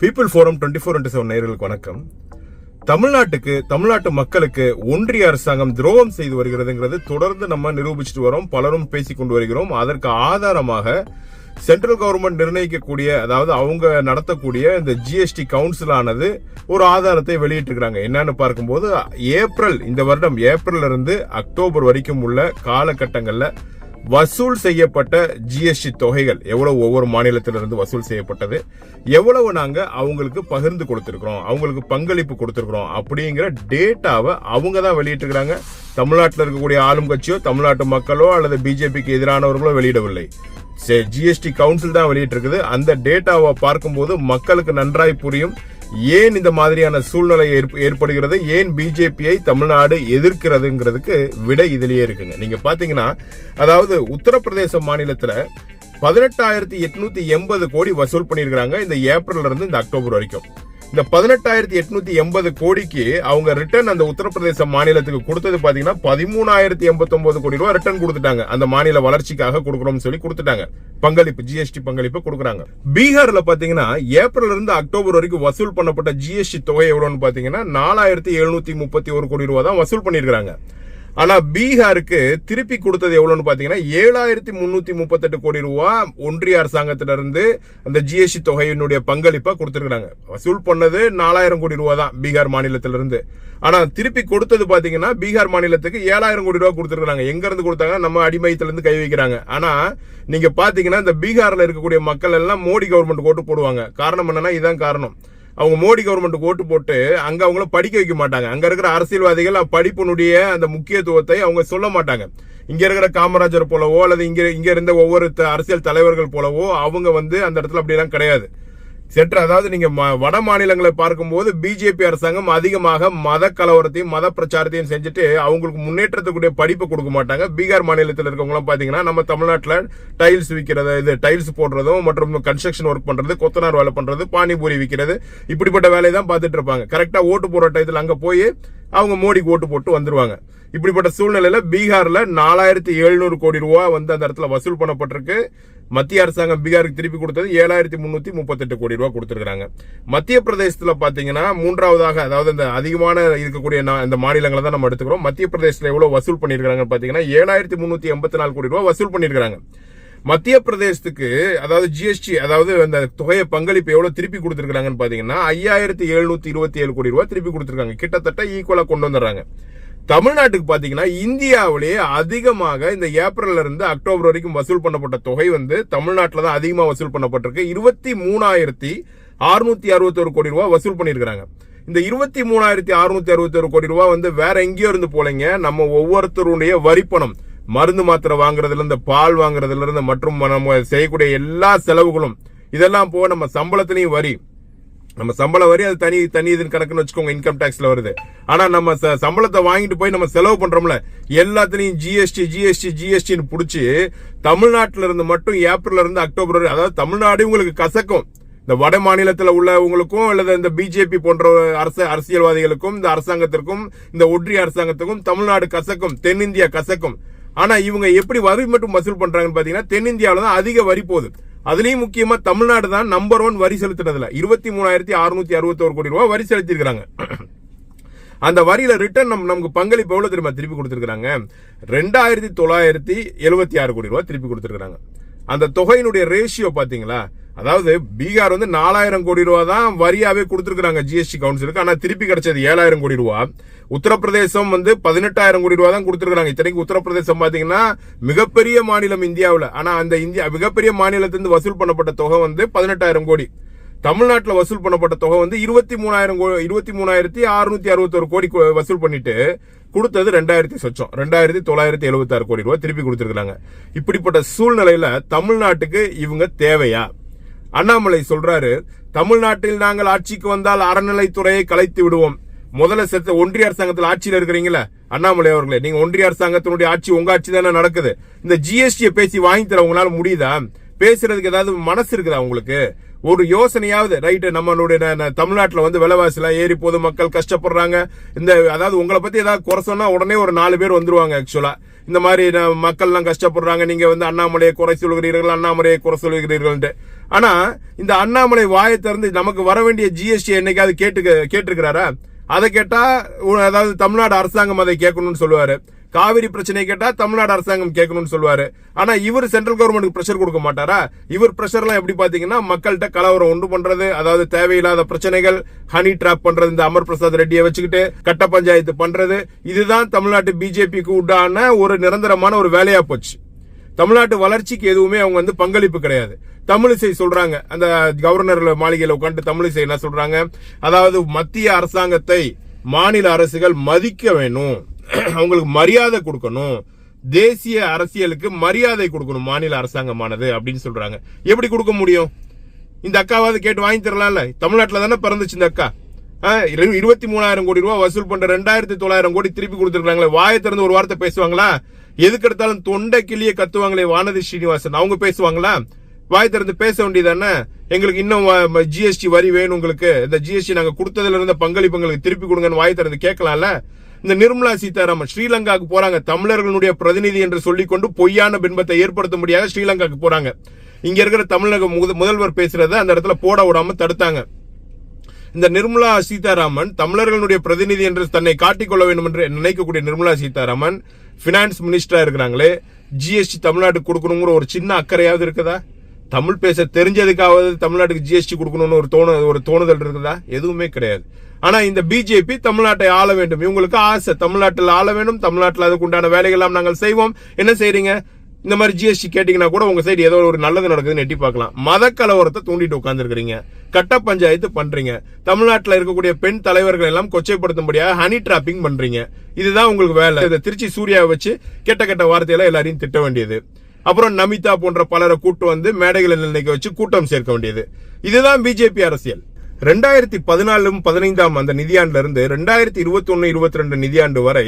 People forum twenty four into seven நேர்களுக்கு வணக்கம். தமிழ்நாட்டுக்கு தமிழ்நாட்டு மக்களுக்கு ஒன்றிய அரசாங்கம் துரோகம் செய்து வருகிறதுங்கிறது தொடர்ந்து நம்ம நிரூபிச்சுட்டு வரோம் பலரும் பேசிக் கொண்டு வருகிறோம். அதற்கு ஆதாரமாக சென்ட்ரல் கவர்மெண்ட் நிர்ணயிக்கக்கூடிய அதாவது அவங்க நடத்தக்கூடிய இந்த ஜிஎஸ்டி கவுன்சில் ஆனது ஒரு ஆதாரத்தை வெளியிட்டிருக்கிறாங்க. என்னன்னு பார்க்கும்போது ஏப்ரல் இந்த வருடம் ஏப்ரல் இருந்து அக்டோபர் வரைக்கும் உள்ள காலகட்டங்களில் வசூல் செய்யப்பட்ட ஜிஎஸ்டி தொகைகள் எவ்வளவு ஒவ்வொரு மாநிலத்திலிருந்து வசூல் செய்யப்பட்டது? எவ்வளவு நாங்க அவங்களுக்கு பகிர்ந்து கொடுத்துருக்குறோம்? அவங்களுக்கு பங்களிப்பு கொடுத்துருக்குறோம்? அப்படிங்கிற டேட்டாவை அவங்க தான் வெளியிட்டிருக்கிறாங்க. தமிழ்நாட்டில் இருக்கக்கூடிய ஆளும் கட்சியோ தமிழ்நாட்டு மக்களோ அல்லது பிஜேபிக்கு எதிரானவர்களோ வெளியிடவில்லை. ஜிஎஸ்டி கவுன்சில் தான் வெளியிட்டிருக்குது. அந்த டேட்டாவை பார்க்கும்போது மக்களுக்கு நன்றாய் புரியும். ஏன் இந்த மாதிரியான சூழ்நிலை ஏற்ப- ஏற்படுகிறது? ஏன் பிஜேபியை தமிழ்நாடு எதிர்க்கிறதுங்கிறதுக்கு விடை இதிலேயே இருக்குங்க. நீங்க பாத்தீங்கன்னா அதாவது உத்தரப்பிரதேச மாநிலத்துல பதினெட்டாயிரத்தி எட்நூத்தி எண்பது கோடி வசூல் பண்ணியிருக்காங்க இந்த ஏப்ரல்ல இருந்து இந்த அக்டோபர் வரைக்கும். இந்த பதினெட்டாயிரத்தி எட்நூத்தி எண்பது கோடிக்கு அவங்க ரிட்டர்ன் அந்த உத்தரப்பிரதேச மாநிலத்துக்கு கொடுத்தது பாத்தீங்கன்னா பதிமூணாயிரத்தி எண்பத்தி கோடி ரூபாய் ரிட்டர்ன் கொடுத்துட்டாங்க. அந்த மாநில வளர்ச்சிக்காக கொடுக்கறோம்னு சொல்லி கொடுத்துட்டாங்க. பங்களிப்பு ஜிஎஸ்டி பங்களிப்பு கொடுக்குறாங்க. பீகார்ல பாத்தீங்கன்னா ஏப்ரல் இருந்து அக்டோபர் வரைக்கும் வசூல் பண்ணப்பட்ட ஜிஎஸ்டி தொகை எவ்வளவுன்னு பாத்தீங்கன்னா நாலாயிரத்தி எழுநூத்தி முப்பத்தி ஒரு கோடி ரூபாய் தான் வசூல் பண்ணிருக்காங்க ஆனா பீகாருக்கு திருப்பி கொடுத்தது எவ்வளவுன்னு பாத்தீங்கன்னா ஏழாயிரத்தி முன்னூத்தி முப்பத்தெட்டு கோடி ரூபா ஒன்றிய அரசாங்கத்திலிருந்து அந்த ஜிஎஸ்டி தொகையினுடைய பங்களிப்பா கொடுத்திருக்காங்க வசூல் பண்ணது நாலாயிரம் கோடி ரூபா தான் பீகார் மாநிலத்திலிருந்து. ஆனா திருப்பி கொடுத்தது பாத்தீங்கன்னா பீகார் மாநிலத்துக்கு ஏழாயிரம் கோடி ரூபா கொடுத்திருக்காங்க எங்க இருந்து கொடுத்தாங்க? நம்ம அடிமையத்திலிருந்து கை வைக்கிறாங்க. ஆனா நீங்க பாத்தீங்கன்னா இந்த பீகார்ல இருக்கக்கூடிய மக்கள் எல்லாம் மோடி கவர்மெண்ட் ஓட்டு போடுவாங்க. காரணம் என்னன்னா இதான் காரணம். அவங்க மோடி கவர்மெண்ட்டுக்கு ஓட்டு போட்டு அங்க அவங்கள படிக்க வைக்க மாட்டாங்க. அங்க இருக்கிற அரசியல்வாதிகள் படிப்பினுடைய அந்த முக்கியத்துவத்தை அவங்க சொல்ல மாட்டாங்க. இங்க இருக்கிற காமராஜர் போலவோ அல்லது இங்க இங்க இருந்த ஒவ்வொரு அரசியல் தலைவர்கள் போலவோ அவங்க வந்து அந்த இடத்துல அப்படிலாம் கிடையாது. சென்ற அதாவது நீங்க வட மாநிலங்களை பார்க்கும்போது பிஜேபி அரசாங்கம் அதிகமாக மத கலவரத்தையும் மத பிரச்சாரத்தையும் செஞ்சுட்டு அவங்களுக்கு முன்னேற்றத்துக்குரிய படிப்பு கொடுக்க மாட்டாங்க. பீகார் மாநிலத்தில் இருக்கவங்களாம் பாத்தீங்கன்னா நம்ம தமிழ்நாட்டில் டைல்ஸ் விற்கிறது இது டைல்ஸ் போடுறதும் மற்றும் கன்ஸ்ட்ரக்ஷன் ஒர்க் பண்றது கொத்தனார் வேலை பண்றது பானிபூரி விற்கிறது இப்படிப்பட்ட வேலையை தான் பார்த்துட்டு இருப்பாங்க கரெக்டா ஓட்டு போற டயத்தில் அங்க போய் அவங்க மோடிக்கு ஓட்டு போட்டு வந்துருவாங்க. இப்படிப்பட்ட சூழ்நிலையில பீகார்ல நாலாயிரத்தி எழுநூறு கோடி ரூபாய் வந்து அந்த இடத்துல வசூல் பண்ணப்பட்டிருக்கு. மத்திய அரசாங்கம் பீகாருக்கு திருப்பி கொடுத்தது ஏழாயிரத்தி முன்னூத்தி முப்பத்தெட்டு கோடி ரூபாய் கொடுத்துருக்காங்க மத்திய பிரதேசத்துல பாத்தீங்கன்னா மூன்றாவதாக அதாவது இந்த அதிகமான இருக்கக்கூடிய இந்த மாநிலங்களை தான் நம்ம எடுத்துக்கிறோம். மத்திய பிரதேசத்துல எவ்வளவு வசூல் பண்ணியிருக்காங்கன்னு பாத்தீங்கன்னா ஏழாயிரத்தி முன்னூத்தி எண்பத்தி நாலு கோடி ரூபாய் வசூல் பண்ணிருக்காங்க மத்திய பிரதேசத்துக்கு அதாவது ஜிஎஸ்டி அதாவது அந்த தொகையை பங்களிப்பு எவ்வளவு திருப்பி கொடுத்துருக்காங்கன்னு பாத்தீங்கன்னா ஐயாயிரத்தி எழுநூத்தி இருபத்தி ஏழு கோடி ரூபாய் திருப்பி கொடுத்துருக்காங்க. கிட்டத்தட்ட ஈக்குவலா கொண்டு வந்துடுறாங்க. தமிழ்நாட்டுக்கு பார்த்தீங்கன்னா இந்தியாவிலேயே அதிகமாக இந்த ஏப்ரல்ல இருந்து அக்டோபர் வரைக்கும் வசூல் பண்ணப்பட்ட தொகை வந்து தமிழ்நாட்டில் தான் அதிகமாக வசூல் பண்ணப்பட்டிருக்கு. இருபத்தி மூணாயிரத்தி அறுநூத்தி அறுபத்தொரு கோடி ரூபாய் வசூல் பண்ணியிருக்கிறாங்க. இந்த இருபத்தி மூணாயிரத்தி அறுநூத்தி அறுபத்தொரு கோடி ரூபாய் வந்து வேற எங்கேயோ இருந்து போலங்க. நம்ம ஒவ்வொருத்தருடைய வரிப்பணம் மருந்து மாத்திரை வாங்குறதுல இருந்து பால் வாங்குறதுல இருந்து மற்றும் நம்ம செய்யக்கூடிய எல்லா செலவுகளும் இதெல்லாம் போக நம்ம சம்பளத்திலையும் வரி. நம்ம சம்பள வரி அது தனி தனி இதுன்னு கணக்குன்னு வச்சுக்கோங்க இன்கம் டாக்ஸ்ல வருது. ஆனா நம்ம ச- சம்பளத்தை வாங்கிட்டு போய் நம்ம செலவு பண்றோம்ல எல்லாத்துலயும் ஜிஎஸ்டி ஜிஎஸ்டி ஜிஎஸ்டின்னு பிடிச்சி தமிழ்நாட்டுல இருந்து மட்டும் ஏப்ரல்ல இருந்து அக்டோபர் வரை, அதாவது தமிழ்நாடு உங்களுக்கு கசக்கும். இந்த வட மாநிலத்தில் உள்ளவங்களுக்கும் அல்லது இந்த பிஜேபி போன்ற அரச அரசியல்வாதிகளுக்கும் இந்த அரசாங்கத்திற்கும் இந்த ஒன்றிய அரசாங்கத்துக்கும் தமிழ்நாடு கசக்கும் தென்னிந்தியா கசக்கும். ஆனா இவங்க எப்படி வரி மட்டும் வசூல் பண்றாங்கன்னு பாத்தீங்கன்னா தென்னிந்தியாவில தான் அதிக வரி போகுது. அதுலயும் முக்கியமா தமிழ்நாடு தான் நம்பர் ஒன் வரி செலுத்தினதுல. இருபத்தி மூணாயிரத்தி அறுநூத்தி அறுபத்தோரு கோடி ரூபாய் வரி செலுத்திருக்காங்க அந்த வரியில ரிட்டர்ன் நம் நமக்கு பங்களிப்பு எவ்வளவு தெரியுமா? திருப்பி கொடுத்துருக்காங்க ரெண்டாயிரத்தி தொள்ளாயிரத்தி எழுபத்தி ஆறு கோடி ரூபாய் திருப்பி கொடுத்துருக்காங்க அந்த தொகையினுடைய ரேஷியோ பார்த்தீங்களா? அதாவது பீகார் வந்து நாலாயிரம் கோடி ரூபா தான் வரியாவே கொடுத்துருக்குறாங்க ஜிஎஸ்டி கவுன்சிலுக்கு. ஆனால் திருப்பி கிடைச்சது ஏழாயிரம் கோடி ரூபா. உத்தரப்பிரதேசம் வந்து பதினெட்டாயிரம் கோடி ரூபா தான் கொடுத்துருக்காங்க இத்தனைக்கு உத்தரப்பிரதேசம் பார்த்தீங்கன்னா மிகப்பெரிய மாநிலம் இந்தியாவில். ஆனால் அந்த இந்தியா மிகப்பெரிய மாநிலத்திலிருந்து வசூல் பண்ணப்பட்ட தொகை வந்து பதினெட்டாயிரம் கோடி. தமிழ்நாட்டில் வசூல் பண்ணப்பட்ட தொகை வந்து இருபத்தி மூணாயிரம் இருபத்தி மூணாயிரத்தி அறுநூத்தி அறுபத்தொரு கோடி வசூல் பண்ணிட்டு கொடுத்தது ரெண்டாயிரத்தி சொச்சம். ரெண்டாயிரத்தி தொள்ளாயிரத்தி எழுபத்தாறு கோடி ரூபாய் திருப்பி கொடுத்துருக்காங்க இப்படிப்பட்ட சூழ்நிலையில தமிழ்நாட்டுக்கு இவங்க தேவையா? அண்ணாமலை சொல்றாரு தமிழ்நாட்டில் நாங்கள் ஆட்சிக்கு வந்தால் அறநிலைத்துறையை கலைத்து விடுவோம். முதல்ல செத்த ஒன்றிய அரசாங்கத்தில் ஆட்சியில் இருக்கிறீங்களா? அண்ணாமலை அவர்களே நீங்க ஒன்றிய அரசாங்கத்தினுடைய ஆட்சி உங்க ஆட்சி தானே நடக்குது. இந்த ஜிஎஸ்டியை பேசி வாங்கி தர உங்களால முடியுதா? பேசுறதுக்கு ஏதாவது மனசு இருக்குதா உங்களுக்கு? ஒரு யோசனையாவது ரைட்டு நம்மளுடைய தமிழ்நாட்டில் வந்து விலைவாசிலாம் ஏறி போது மக்கள் கஷ்டப்படுறாங்க. இந்த அதாவது உங்களை பற்றி ஏதாவது குறை சொன்னால் உடனே ஒரு நாலு பேர் வந்துருவாங்க ஆக்சுவலாக இந்த மாதிரி மக்கள்லாம் கஷ்டப்படுறாங்க நீங்கள் வந்து அண்ணாமலையை குறை சொல்கிறீர்கள் அண்ணாமலையை குறை சொல்கிறீர்கள்ட்டு ஆனால் இந்த அண்ணாமலை வாயை திறந்து நமக்கு வர வேண்டிய ஜிஎஸ்டி என்னைக்காவது கேட்டு கேட்டிருக்கிறாரா? அதை கேட்டால் அதாவது தமிழ்நாடு அரசாங்கம் அதை கேட்கணும்னு சொல்லுவார். காவிரி பிரச்சனை கேட்டா தமிழ்நாடு அரசாங்கம் கேட்கணும்னு சொல்லுவாரு. ஆனா இவர் சென்ட்ரல் கவர்மெண்ட்டுக்கு பிரஷர் கொடுக்க மாட்டாரா? இவர் பிரஷர் எல்லாம் எப்படி பாத்தீங்கன்னா மக்கள்கிட்ட கலவரம் உண்டு பண்றது அதாவது தேவையில்லாத பிரச்சனைகள் ஹனி ட்ராப் பண்றது இந்த அமர் பிரசாத் ரெட்டியை வச்சுக்கிட்டு கட்ட பஞ்சாயத்து பண்றது இதுதான் தமிழ்நாட்டு பிஜேபிக்கு உண்டான ஒரு நிரந்தரமான ஒரு வேலையா போச்சு. தமிழ்நாட்டு வளர்ச்சிக்கு எதுவுமே அவங்க வந்து பங்களிப்பு கிடையாது. தமிழிசை சொல்றாங்க. அந்த கவர்னர் மாளிகையில் உட்காந்து தமிழிசை என்ன சொல்றாங்க? அதாவது மத்திய அரசாங்கத்தை மாநில அரசுகள் மதிக்க வேணும். அவங்களுக்கு மரியாதை கொடுக்கணும். தேசிய அரசியலுக்கு மரியாதை கொடுக்கணும் மாநில அரசாங்கமானது அப்படின்னு சொல்றாங்க. எப்படி கொடுக்க முடியும்? இந்த அக்காவாவது கேட்டு வாங்கி தரலாம்ல? தமிழ்நாட்டில் தானே பிறந்துச்சு இந்த அக்கா. இருபத்தி மூணாயிரம் கோடி ரூபாய் வசூல் பண்ற ரெண்டாயிரத்தி தொள்ளாயிரம் கோடி திருப்பி கொடுத்துருக்காங்களே வாயை திறந்து ஒரு வார்த்தை பேசுவாங்களா? எதுக்கு எடுத்தாலும் தொண்டை கிளிய கத்துவாங்களே வானதி ஸ்ரீனிவாசன். அவங்க பேசுவாங்களா? வாய் திறந்து பேச வேண்டியதானே? எங்களுக்கு இன்னும் ஜிஎஸ்டி வரி வேணும் உங்களுக்கு. இந்த ஜிஎஸ்டி நாங்க கொடுத்ததுல இருந்த பங்களிப்பு எங்களுக்கு திருப்பி கொடுங்கன்னு வாய் திறந்து கேட்கலாம்ல? இந்த நிர்மலா சீதாராமன் ஸ்ரீலங்காவுக்கு போறாங்க. தமிழர்களுடைய பிரதிநிதி என்று சொல்லிக்கொண்டு பொய்யான பின்பத்தை ஏற்படுத்த முடியாத ஸ்ரீலங்காவுக்கு போறாங்க. இங்க இருக்கிற தமிழக முத- முதல்வர் பேசுறத அந்த இடத்துல போட விடாம தடுத்தாங்க. இந்த நிர்மலா சீதாராமன் தமிழர்களுடைய பிரதிநிதி என்று தன்னை காட்டிக்கொள்ள வேண்டும் என்று நினைக்கக்கூடிய நிர்மலா சீதாராமன் பினான்ஸ் மினிஸ்டரா இருக்கிறாங்களே. ஜிஎஸ்டி தமிழ்நாட்டுக்கு கொடுக்கணுங்கிற ஒரு சின்ன அக்கறையாவது இருக்குதா? தமிழ் பேச தெரிஞ்சதுக்காவது தமிழ்நாட்டுக்கு ஜிஎஸ்டி கொடுக்கணும்னு ஒரு தோணு ஒரு தோணுதல் இருக்குதா? எதுவுமே கிடையாது. ஆனா இந்த பிஜேபி தமிழ்நாட்டை ஆள வேண்டும். இவங்களுக்கு ஆசை. தமிழ்நாட்டில் ஆள வேண்டும். தமிழ்நாட்டில் அதுக்கு உண்டான நாங்கள் செய்வோம். என்ன செய்றீங்க? இந்த மாதிரி ஜிஎஸ்டி கேட்டீங்கன்னா கூட உங்க சைடு ஏதோ ஒரு நல்லது நடக்குதுன்னு எட்டி பார்க்கலாம். மத கலவரத்தை தூண்டிட்டு உட்கார்ந்துருக்கீங்க கட்ட பஞ்சாயத்து பண்றீங்க. தமிழ்நாட்டில் இருக்கக்கூடிய பெண் தலைவர்கள் எல்லாம் கொச்சைப்படுத்தும்படியாக ஹனி டிராப்பிங் பண்றீங்க. இதுதான் உங்களுக்கு வேலை. இதை திருச்சி சூர்யாவை வச்சு கெட்ட கெட்ட வார்த்தையில எல்லாரையும் திட்ட வேண்டியது. அப்புறம் நமிதா போன்ற பலரை கூட்டு வந்து மேடைகளில் நினைக்க வச்சு கூட்டம் சேர்க்க வேண்டியது. இதுதான் பிஜேபி அரசியல். ரெண்டாயிரத்தி பதினாலும் பதினைந்தாம் அந்த நிதியாண்டுல இருந்து ரெண்டாயிரத்தி இருபத்தி ஒன்னு இருபத்தி ரெண்டு நிதியாண்டு வரை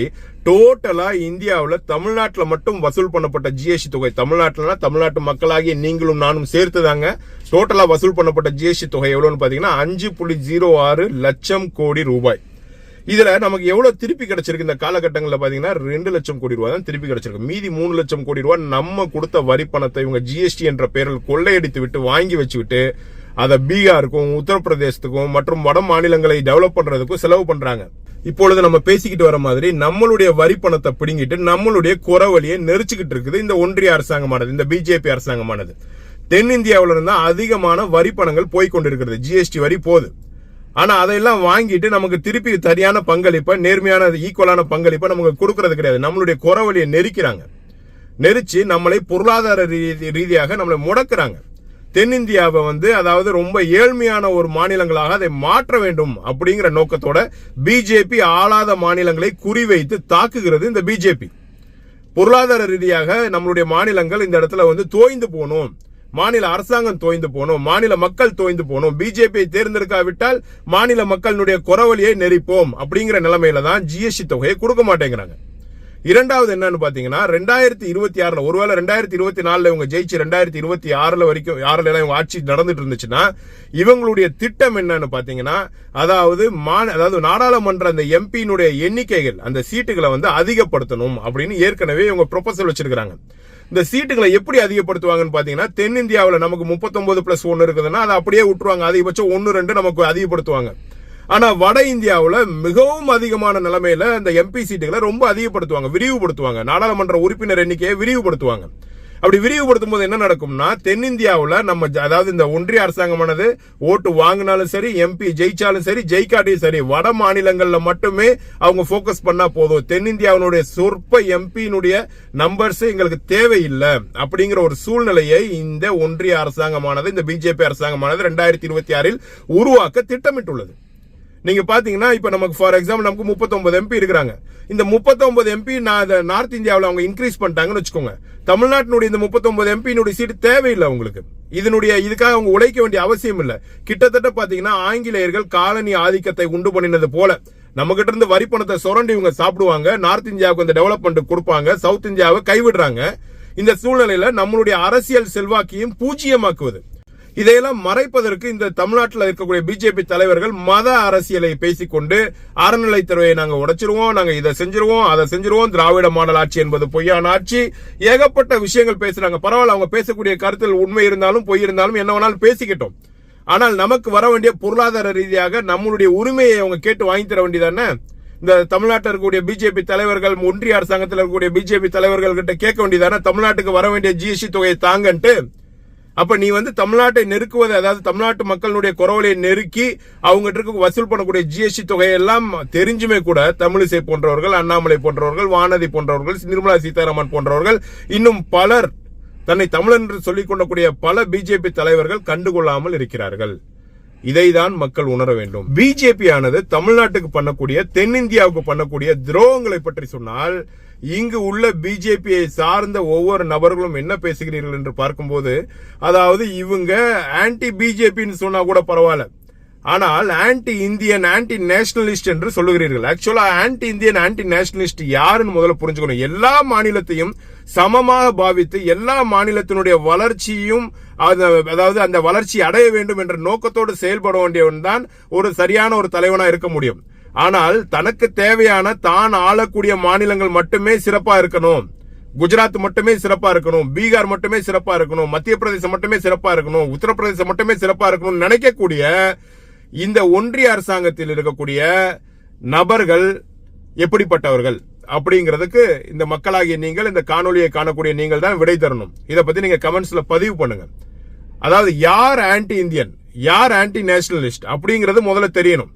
டோட்டலா இந்தியாவில் தமிழ்நாட்டில் மட்டும் வசூல் பண்ணப்பட்ட ஜிஎஸ்டி தொகை தமிழ்நாட்டில்னா தமிழ்நாட்டு மக்களாகிய நீங்களும் நானும் சேர்த்து தாங்க டோட்டலா வசூல் பண்ணப்பட்ட ஜிஎஸ்டி தொகை எவ்வளோன்னு பாத்தீங்கன்னா அஞ்சு புள்ளி ஜீரோ ஆறு லட்சம் கோடி ரூபாய். இதுல நமக்கு எவ்வளவு திருப்பி கிடைச்சிருக்கு? இந்த காலகட்டங்களில் பாத்தீங்கன்னா ரெண்டு லட்சம் கோடி ரூபாய் தான் திருப்பி கிடைச்சிருக்கு. மீதி மூணு லட்சம் கோடி ரூபாய் நம்ம கொடுத்த வரி பணத்தை இவங்க ஜிஎஸ்டி என்ற பெயரில் கொள்ளையடித்து விட்டு வாங்கி வச்சுக்கிட்டு அதை பீகாருக்கும் உத்தரப்பிரதேசத்துக்கும் மற்றும் வட மாநிலங்களை டெவலப் பண்றதுக்கும் செலவு பண்றாங்க. இப்பொழுது நம்ம பேசிக்கிட்டு வர மாதிரி நம்மளுடைய வரி பணத்தை பிடுங்கிட்டு நம்மளுடைய குறவழியை நெரிச்சுக்கிட்டு இருக்குது இந்த ஒன்றிய அரசாங்கமானது இந்த பிஜேபி அரசாங்கமானது. தென்னிந்தியாவில இருந்தா அதிகமான வரி பணங்கள் போய்கொண்டிருக்கிறது ஜிஎஸ்டி வரி போகுது ஆனா அதையெல்லாம் வாங்கிட்டு நமக்கு திருப்பி சரியான பங்களிப்பை நேர்மையான ஈக்குவலான பங்களிப்பை நமக்கு கொடுக்கறது கிடையாது. நம்மளுடைய குறவழியை நெரிக்கிறாங்க. நெரிச்சு நம்மளை பொருளாதார ரீதியாக நம்மளை முடக்கிறாங்க. தென்னிந்தியாவை வந்து அதாவது ரொம்ப ஏழ்மையான ஒரு மாநிலங்களாக அதை மாற்ற வேண்டும் அப்படிங்கிற நோக்கத்தோட பிஜேபி ஆளாத மாநிலங்களை குறிவைத்து தாக்குகிறது இந்த பிஜேபி. பொருளாதார ரீதியாக நம்மளுடைய மாநிலங்கள் இந்த இடத்துல வந்து தோய்ந்து போகணும் மாநில அரசாங்கம் தோய்ந்து போகணும் மாநில மக்கள் தோய்ந்து போகணும் பிஜேபியை தேர்ந்தெடுக்காவிட்டால் மாநில மக்களுடைய குறவழியை நெரிப்போம் அப்படிங்கிற நிலைமையில தான் ஜிஎஸ்டி தொகையை கொடுக்க மாட்டேங்கிறாங்க. இரண்டாவது என்னன்னு பாத்தீங்கன்னா ரெண்டாயிரத்தி இருபத்தி ஆறுல ஒருவேளை ரெண்டாயிரத்தி இருபத்தி நாலுல இவங்க ஜெயிச்சு ரெண்டாயிரத்தி இருபத்தி ஆறுல வரைக்கும் ஆறுல எல்லாம் இவங்க ஆட்சி நடந்துட்டு இருந்துச்சுன்னா இவங்களுடைய திட்டம் என்னன்னு பாத்தீங்கன்னா அதாவது மா- அதாவது நாடாளுமன்ற அந்த எம்பியினுடைய எண்ணிக்கைகள் அந்த சீட்டுகளை வந்து அதிகப்படுத்தணும் அப்படின்னு ஏற்கனவே இவங்க ப்ரொபசல் வச்சிருக்காங்க இந்த சீட்டுகளை எப்படி அதிகப்படுத்துவாங்கன்னு பாத்தீங்கன்னா தென்னிந்தியாவில் நமக்கு 39 பிளஸ் ஒன்று இருக்குதுன்னா அதை அப்படியே விட்டுருவாங்க. அதிகபட்சம் ஒன்று ரெண்டு நமக்கு அதிகப்படுத்துவாங்க. ஆனா வட இந்தியாவில் மிகவும் அதிகமான நிலைமையில அந்த எம்பி சீட்டுகளை ரொம்ப அதிகப்படுத்துவாங்க விரிவுபடுத்துவாங்க. நாடாளுமன்ற உறுப்பினர் எண்ணிக்கையை விரிவுபடுத்துவாங்க. அப்படி விரிவுபடுத்தும் போது என்ன நடக்கும்னா தென்னிந்தியாவில் நம்ம ஜ- அதாவது இந்த ஒன்றிய அரசாங்கமானது ஓட்டு வாங்கினாலும் சரி எம்பி ஜெயிச்சாலும் சரி ஜெயிக்காட்டியும் சரி வட மாநிலங்களில் மட்டுமே அவங்க ஃபோக்கஸ் பண்ணால் போதும். தென்னிந்தியாவினுடைய சொற்ப எம்பியினுடைய நம்பர்ஸ் எங்களுக்கு தேவையில்லை. அப்படிங்கிற ஒரு சூழ்நிலையை இந்த ஒன்றிய அரசாங்கமானது இந்த பிஜேபி அரசாங்கமானது ரெண்டாயிரத்தி இருபத்தி ஆறில் உருவாக்க திட்டமிட்டுள்ளது. நீங்க பாத்தீங்கன்னா இப்ப நமக்கு ஃபார் எக்ஸாம்பிள் நமக்கு 39 எம்பி இருக்கிறாங்க. இந்த 39 எம்பி நான் நார்த் இந்தியாவில் அவங்க இன்க்ரீஸ் பண்ணிட்டாங்கன்னு வச்சுக்கோங்க. தமிழ்நாட்டினுடைய இந்த 39 எம்பியினுடைய சீட் தேவையில்லை உங்களுக்கு இதனுடைய இதுக்காக அவங்க உழைக்க வேண்டிய அவசியம் இல்லை. கிட்டத்தட்ட பாத்தீங்கன்னா ஆங்கிலேயர்கள் காலனி ஆதிக்கத்தை உண்டு பண்ணினது போல நம்ம கிட்ட இருந்து வரி பணத்தை சுரண்டி இவங்க சாப்பிடுவாங்க. நார்த் இந்தியாவுக்கு அந்த டெவலப்மெண்ட் கொடுப்பாங்க. சவுத் இந்தியாவை கைவிடுறாங்க. இந்த சூழ்நிலையில நம்மளுடைய அரசியல் செல்வாக்கையும் பூஜ்ஜியமாக்குவது. இதையெல்லாம் மறைப்பதற்கு இந்த தமிழ்நாட்டில் இருக்கக்கூடிய பிஜேபி தலைவர்கள் மத அரசியலை பேசிக்கொண்டு அறநிலைத்துறையை நாங்க உடைச்சிருவோம் நாங்க இதை செஞ்சிருவோம் அதை செஞ்சிருவோம் திராவிட மாடல் ஆட்சி என்பது பொய்யான ஆட்சி. ஏகப்பட்ட விஷயங்கள் பேசுறாங்க. பரவாயில்ல அவங்க பேசக்கூடிய கருத்தில் உண்மை இருந்தாலும் பொய் இருந்தாலும் என்ன வேணாலும் பேசிக்கிட்டோம். ஆனால் நமக்கு வர வேண்டிய பொருளாதார ரீதியாக நம்மளுடைய உரிமையை அவங்க கேட்டு வாங்கி தர வேண்டியதானே இந்த தமிழ்நாட்டில் இருக்கக்கூடிய பிஜேபி தலைவர்கள் ஒன்றிய அரசாங்கத்தில் இருக்கக்கூடிய பிஜேபி தலைவர்கள் கிட்ட கேட்க வேண்டியதானே தமிழ்நாட்டுக்கு வர வேண்டிய ஜிஎஸ்டி தொகையை தாங்கன்ட்டு அப்ப நீ வந்து தமிழ்நாட்டை நெருக்குவது அதாவது தமிழ்நாட்டு மக்களுடைய குரவலை நெருக்கி அவங்ககிட்ட இருக்க வசூல் பண்ணக்கூடிய ஜிஎஸ்டி தொகையெல்லாம் தெரிஞ்சுமே கூட தமிழிசை போன்றவர்கள் அண்ணாமலை போன்றவர்கள் வானதி போன்றவர்கள் நிர்மலா சீதாராமன் போன்றவர்கள் இன்னும் பலர் தன்னை தமிழன் என்று சொல்லிக் கொள்ளக்கூடிய பல பிஜேபி தலைவர்கள் கண்டுகொள்ளாமல் இருக்கிறார்கள். இதைதான் மக்கள் உணர வேண்டும். பிஜேபி ஆனது தமிழ்நாட்டுக்கு பண்ணக்கூடிய தென்னிந்தியாவுக்கு பண்ணக்கூடிய துரோகங்களை பற்றி சொன்னால் இங்கு உள்ள பிஜேபியை சார்ந்த ஒவ்வொரு நபர்களும் என்ன பேசுகிறீர்கள் என்று பார்க்கும்போது அதாவது இவங்க ஆன்டி பிஜேபின்னு சொன்னா கூட பரவாயில்ல. ஆனால் ஆன்டி இந்தியன் ஆன்டி நேஷனலிஸ்ட் என்று சொல்லுகிறீர்கள். ஆக்சுவலா ஆன்டி இந்தியன் ஆன்டி நேஷனலிஸ்ட் யாருன்னு முதல்ல புரிஞ்சுக்கணும். எல்லா மாநிலத்தையும் சமமாக பாவித்து எல்லா மாநிலத்தினுடைய வளர்ச்சியும் அதாவது அந்த வளர்ச்சி அடைய வேண்டும் என்ற நோக்கத்தோடு செயல்பட வேண்டியவன் தான் ஒரு சரியான ஒரு தலைவனா இருக்க முடியும். ஆனால் தனக்கு தேவையான தான் ஆளக்கூடிய மாநிலங்கள் மட்டுமே சிறப்பா இருக்கணும். குஜராத் மட்டுமே சிறப்பா இருக்கணும். பீகார் மட்டுமே சிறப்பா இருக்கணும். மத்திய பிரதேசம் மட்டுமே சிறப்பா இருக்கணும். உத்தரப்பிரதேசம் மட்டுமே சிறப்பா இருக்கணும் நினைக்கக்கூடிய இந்த ஒன்றிய அரசாங்கத்தில் இருக்கக்கூடிய நபர்கள் எப்படிப்பட்டவர்கள்? அப்படிங்கிறதுக்கு இந்த மக்களாகிய நீங்கள் இந்த காணொலியை காணக்கூடிய நீங்கள் தான் விடை தரணும். இதை பத்தி நீங்க கமெண்ட்ஸ்ல பதிவு பண்ணுங்க. அதாவது யார் ஆன்டி இந்தியன்? யார் ஆன்டி நேஷனலிஸ்ட்? அப்படிங்கிறது முதல்ல தெரியணும்.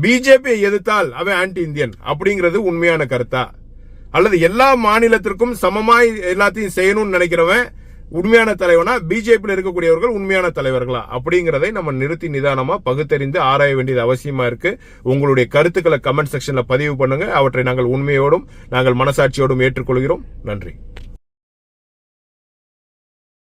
பிஜேபியை எதிர்த்தால் அவன் ஆன்டி இந்தியன் அப்படிங்கிறது உண்மையான கருத்தா? அல்லது எல்லா மாநிலத்திற்கும் சமமாய் எல்லாத்தையும் செய்யணும்னு நினைக்கிறவன் உண்மையான தலைவனா? பிஜேபியில் இருக்கக்கூடியவர்கள் உண்மையான தலைவர்களா? அப்படிங்கிறதை நம்ம நிறுத்தி நிதானமா பகுத்தறிந்து ஆராய வேண்டியது அவசியமா இருக்கு. உங்களுடைய கருத்துக்களை கமெண்ட் செக்ஷன்ல பதிவு பண்ணுங்க. அவற்றை நாங்கள் உண்மையோடும் நாங்கள் மனசாட்சியோடும் ஏற்றுக்கொள்கிறோம். நன்றி.